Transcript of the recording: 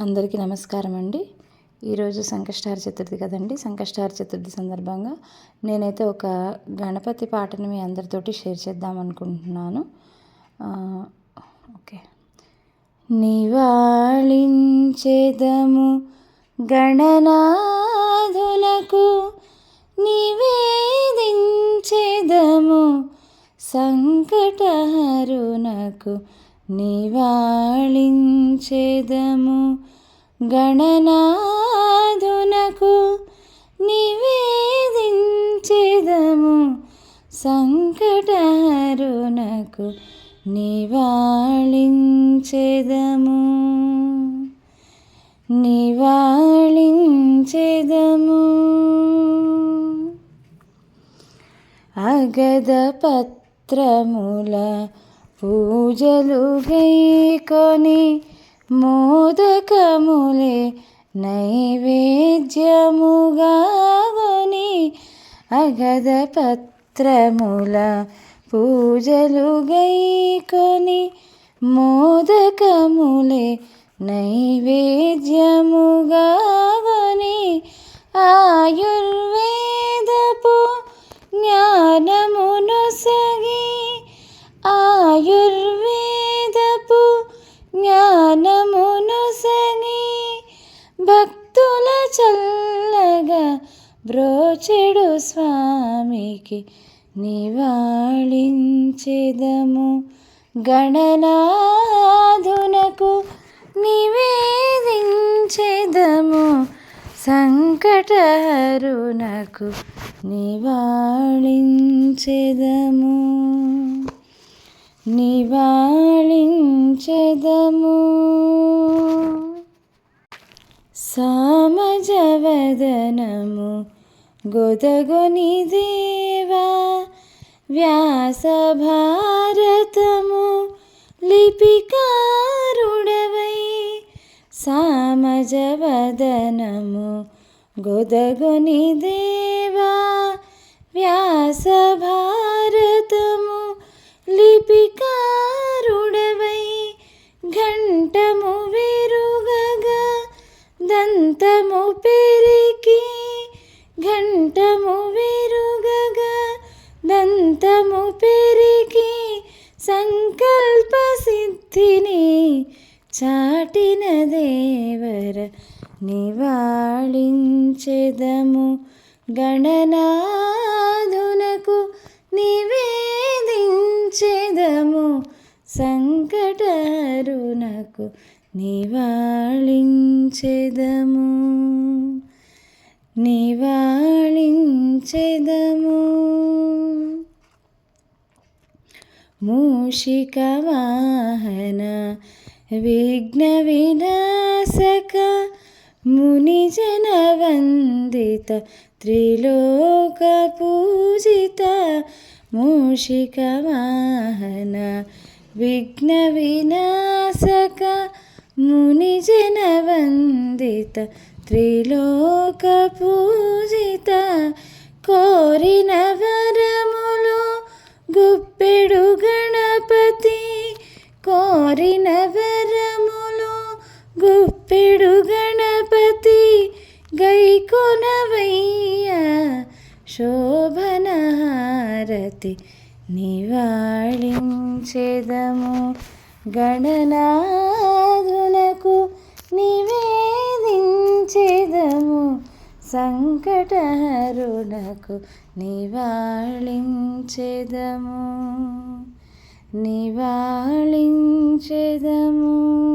అందరికీ నమస్కారం అండి. ఈరోజు సంకష్టార చతుర్థి కదండి. సంకష్టార చతుర్థి సందర్భంగా నేనైతే ఒక గణపతి పాటను మీ అందరితోటి షేర్ చేద్దాం అనుకుంటున్నాను. ఓకే. నివాళించేదము గణనాధులకు నివేదించేదము సంకటహరునకు నివాళించేదము. గణనాధునకు నివేదించేదము. సంకటహరునకు నివాళించేదము. నివాళించేదము. అగద పత్రముల పూజలు గైకొని మోదకములే నైవేద్యముగాని అగద పత్రముల పూజలు గైకొని మోదకములే నైవేద్యముగా జ్ఞానమునొసగి భక్తుల చల్లగా బ్రోచెడు స్వామికి నివాళించెదము. గణనాధునకు నివేదించెదము. సంకటహరునకు నివాళించెదము. నివాళించెదము. సామజవదనము గొదగొని దేవా వ్యాస భారతము లిపికారుడవై సామజవదనము గొదగొని దేవా వ్యాస భారతము సిద్ధిని చాటిన దేవర నివాళించెదము. గణనాథునకు నివేదించెదము. సంకటరునకు నివాళించెదము. నివాళించెదము. మూషిక వాహన విఘ్న వినాశక మునిజన వందిత త్రిలోక పూజిత మూషిక వాహన విఘ్న వినాశక మునిజన వందిత త్రిలోక పూజిత కోరిన వరములు గుప్పెడు కొనవయ్యా శోభనహారతి నివాళించెదము. గణనాథునకు నివేదించెదము. సంకటహరుణకు నివాళించెదము. నివాళించెదము.